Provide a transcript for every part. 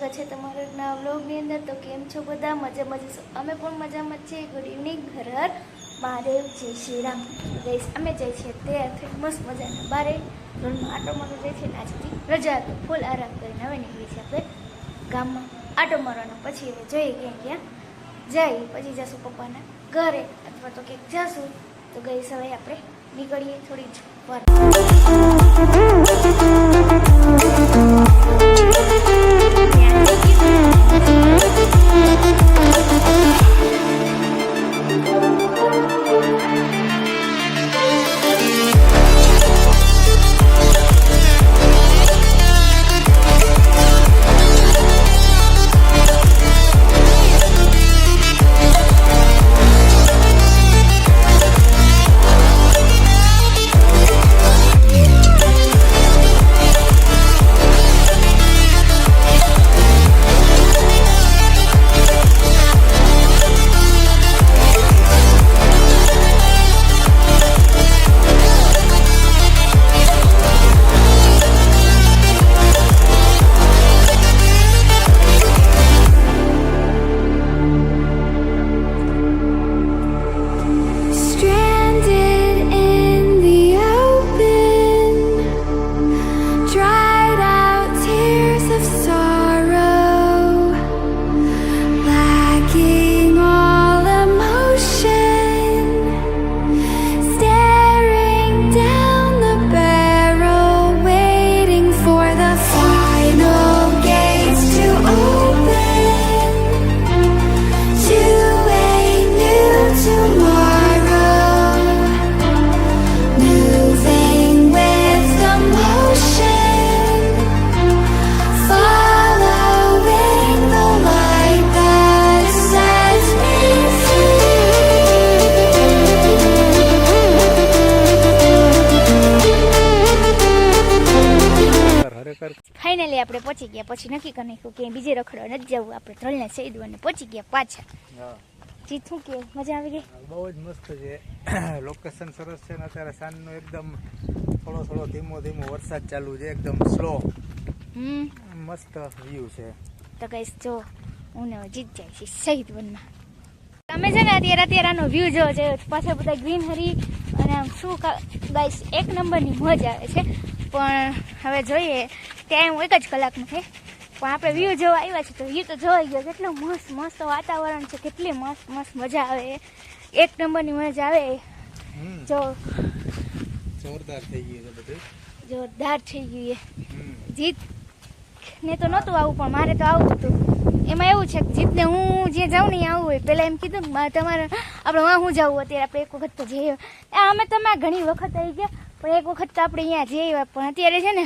સ્વાગત છે તમારા નવા વ્લોગની અંદર. તો કેમ છો બધા? મજા મજા અમે પણ મજામાં છીએ. ગુડ ઇવનિંગ હર હર મહાદેવ, જય શ્રી રામ. ગઈશ અમે જઈએ છીએ તે મસ્ત મજાના બારે. રોડમાં આટો મારો જઈએ છીએ આજથી રજા હતો ફૂલ આરામ કરીને હવે નીકળી છે આપણે ગામમાં. આટો મારવાનો પછી હવે જઈએ ક્યાં ક્યાં? જઈએ, પછી જશું પપ્પાના ઘરે. અથવા તો ક્યાંક જશું. તો ગઈ હવે આપણે નીકળીએ થોડી જ વાર. ફાઇનલી આપણે પહોંચી ગયા. પછી નક્કી કરી નાખ્યું કે બીજે રખડો નથી જવું. આપણે ત્રણને સૈદુ અને પહોંચી ગયા પાછા. જીતું શું કે? મજા આવી ગઈ? બહુ જ મસ્ત છે. લોકેશન સરસ છે ને અત્યારે સાંજનો એકદમ થોડો થોડો ધીમો ધીમો વરસાદ ચાલુ છે એકદમ સ્લો મસ્ત વ્યૂ છે. તો કઈશ જો હું ને જીત જાય છે શહીદ વનમાં. તમે છે ને અત્યારે અત્યારે આનો વ્યૂ જોવો છે. પાછળ બધા ગ્રીનરી અને આમ શું ગાઈસ એક નંબરની મજા આવે છે. પણ હવે જોઈએ ટાઈમ એક જ કલાકનો છે. પણ આપણે વ્યૂ જોવા આવ્યા છે તો વ્યૂ તો જોઈ ગયો. કેટલું મસ્ત મસ્ત વાતાવરણ છે કેટલી મસ્ત મસ્ત મજા આવે. એક નંબરની મજા આવે. જો. જોરદાર થઈ ગયું છે બધું. જોરદાર થઈ ગયું એ. જીત ને તો નહોતું આવું પણ મારે તો આવું હતું. એમાં એવું છે કે જીતને હું જે જાઉં ને આવું હોય. પહેલાં એમ કીધું તમારે આપણે હું જાવું અત્યારે? આપણે એક વખત તો જઈએ અમે તમે ઘણી વખત આવી ગયા. પણ એક વખત તો આપણે અહીંયા જઈએ આવ્યા. પણ અત્યારે છે ને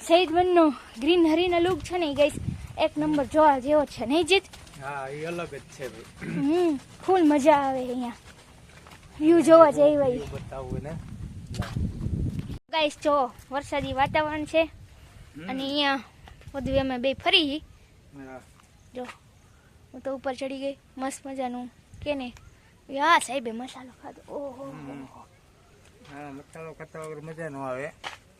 શહીદ વનનો ગ્રીન હરીનો લુક છે ને એ ગઈશ એક નંબર જોવા જેવો છે. નહીં જીત? હા એ અલગ જ છે ભાઈ. હમ ફૂલ મજા આવે અહીંયા. વ્યૂ જોવા જઈ ભાઈ બતાવું ને ગાઈસ જો વરસાદી વાતાવરણ છે. અને અહીંયા બધું અમે બે ફરી જો હું તો ઉપર ચડી ગઈ. મસ્ત મજાનું. કે ને? યા સાહેબે મસાલો ખાધો. ઓહો. મસાલો ખાતા વગર મજા ન આવે.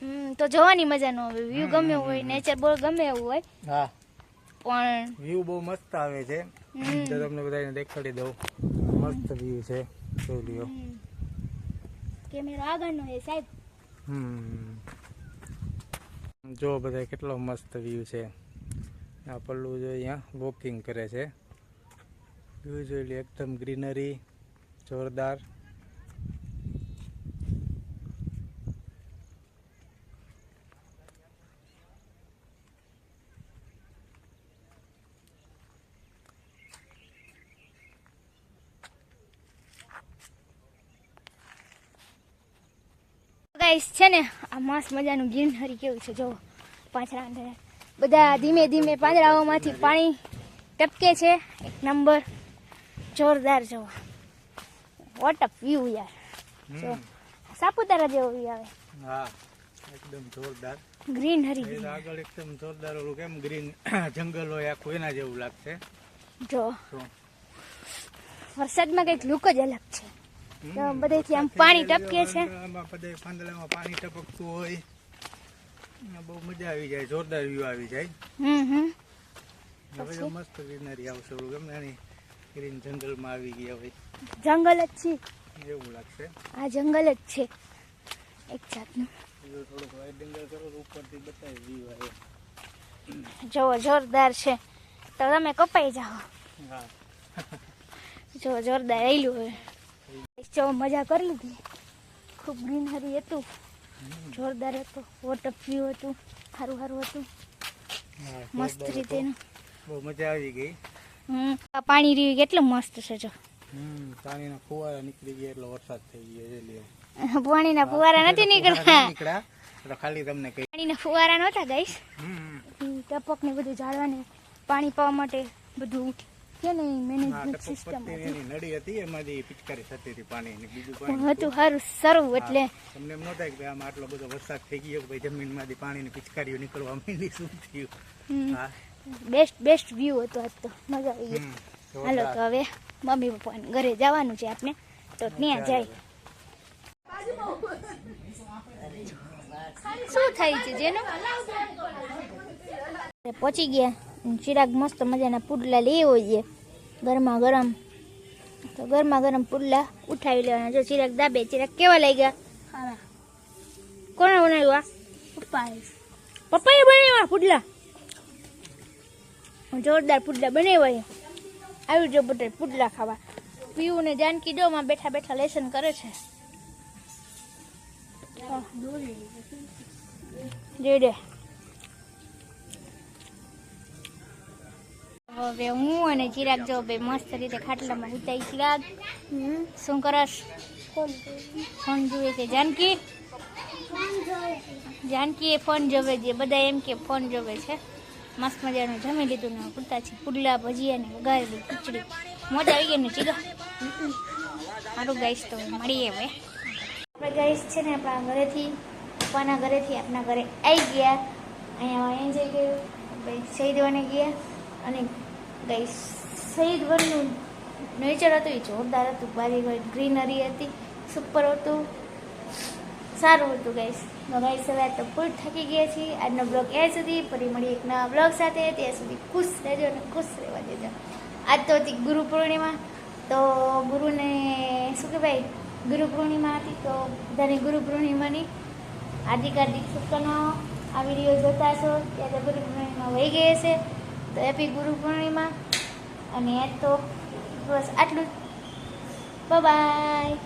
હમ તો જોવાની મજા ન આવે. વ્યૂ ગમે હોય નેચર બહુ ગમે એવું હોય હા. પણ વ્યૂ બહુ મસ્ત આવે છે. તો તમને બધાને દેખાડી દઉં. મસ્ત વ્યૂ છે. જોઈ લ્યો કેમેરો આગળનો છે સાહેબ. હમ. જો બધા કેટલો મસ્ત વ્યૂ છે. આ પલ્લું જો અહીંયા વોકિંગ કરે છે. વ્યૂ જોઈ લે એકદમ ગ્રીનરી જોરદાર. ગાઈસ છે ને આ મસ્ત મજાનું ગ્રીનહરી કેવું છે જો પાંચરા અંદર. બધા ધીમે ધીમે પાંદડાઓમાંથી પાણી ટપકે છે. એક નંબર જોરદાર જો વોટ અપ વ્યૂ યાર. જો સાપુતારા જેવો વ્યૂ આવે. હા એકદમ જોરદાર. ગ્રીન હરી આગળ એકદમ જોરદાર ઓલું કેમ ગ્રીન જંગલ હોય આખું એના જેવું લાગશે. જો. વરસાદમાં કંઈક લુક જ અલગ છે. બધેથી આમ પાણી ટપકે છે. બધે પાંદડામાં પાણી ટપકતું હોય. બહુ મજા આવી જાય જોરદાર વ્યૂ આવી જાય. હમ હમ. હવે મસ્ત ગ્રીનરી આવશે ગમે એની ગ્રીન જંગલમાં આવી ગયા હોય. જંગલ જ છે. એવું લાગશે. આ જંગલ જ છે એક જાતનું. થોડુંક કરો ઉપરથી બતાવી વ્યૂ આવે જો જોરદાર છે. તો તમે કપાઈ જાઓ. હા. જો જોરદાર આવેલું હવે જો મજા કરી લીધી. ખૂબ ગ્રીનરી હતું. જોરદાર હતું. વોટર વ્યૂ હતું. સારું સારું હતું. મસ્ત રીતે બહુ મજા આવી ગઈ. હમ પાણી રહ્યું કેટલું મસ્ત છે જો. હમ પાણીના ફુવારા નીકળી ગયા એટલે વરસાદ થઈ ગયો છે પાણીના ફુવારા નથી નીકળ્યા નીકળ્યા. એટલે ખાલી તમને કઈ પાણીના ફુવારા નહોતા ગાઈશ હમ ટપક ને બધું ઝાડવાને પાણી પાવા માટે બધું કે ને મેનેજમેન્ટ સિસ્ટમ એની નડી હતી એમાંથી પિચકારી થતી હતી પાણીની. બીજું પાણી હતું સારું સારું એટલે. તમને એમ ન થાય કે આમાં આટલો બધો વરસાદ થઈ ગયો જમીન ભાઈ જમીનમાંથી પાણીની પિચકારીઓ નીકળવા માંડી શું થયું? હા. બેસ્ટ બેસ્ટ વ્યૂ હતો આજ તો. મજા આવી ગઈ. હાલો તો હવે મમ્મી પપ્પાને ઘરે જવાનું છે આપણે તો ત્યાં જાય. શું થાય છે જેનું? પહોંચી ગયા. ચિરાગ મસ્ત મજાના પુડલા લેવો છે. ગરમા ગરમ. તો ગરમા ગરમ પુડલા ઉઠાવી લેવાના. જો ચિરાગ દાબે ચિરાગ કેવા લાગ્યા? કોણે આ પપ્પાએ. પપ્પાએ બનાવ્યા પુડલા? જોરદાર પુડલા બનાવ્યા આવ્યું આવી જો બધા પુડલા ખાવા. પીવું ને જાનકી ડોમાં બેઠા બેઠા લેસન કરે છે. જોઈ જોઈ હવે હું અને ચિરાગ જો બે મસ્ત રીતે ખાટલામાં ઉતાઈ ચિરાગ. શું કરસ ફોન જોવે છે. જાનકી? જાનકી એ ફોન જોવે છે. બધા એમ કે ફોન જોવે છે. મસ્ત મજાનું જમી લીધું ને પૂરતા છે. પુડલા ભજીયા ને વઘારેલી ખીચડી. મોજ આવી ગઈ ને ચીગા મારું ગાઈશ તો મળીએ હવે. આપણે ગાઈશ છે ને આપણા ઘરેથી પપ્પાના ઘરેથી આપણા ઘરે આવી ગયા. અહીંયા એન્જોય કર્યું ભાઈ શહીદ ગયા અને ગાઈશ શહીદ વનનું નેચર હતું, એ જોરદાર હતું. બારી ગ્રીનરી હતી સુપર હતું, સારું હતું ગાઈસ તો ગાઈસ હવે તો ફૂલ થાકી ગયા છીએ. આજનો બ્લોગ એ સુધી. ફરી મળી એક નવા બ્લોગ સાથે. ત્યાં સુધી ખુશ રહેજો અને ખુશ રહેવા દેજો. આજ તો હતી ગુરુ પૂર્ણિમા. તો ગુરુને શું કહેવાય? ગુરુ પૂર્ણિમા હતી, તો બધાને ગુરુ પૂર્ણિમાની હાર્દિક હાર્દિક શુભકામનાઓ. આ વીડિયો જોતા છો ત્યારે ગુરુ પૂર્ણિમા વહી ગઈ હશે. તો હેપી ગુરુ પૂર્ણિમા. અને તો બસ આટલું જ. બાય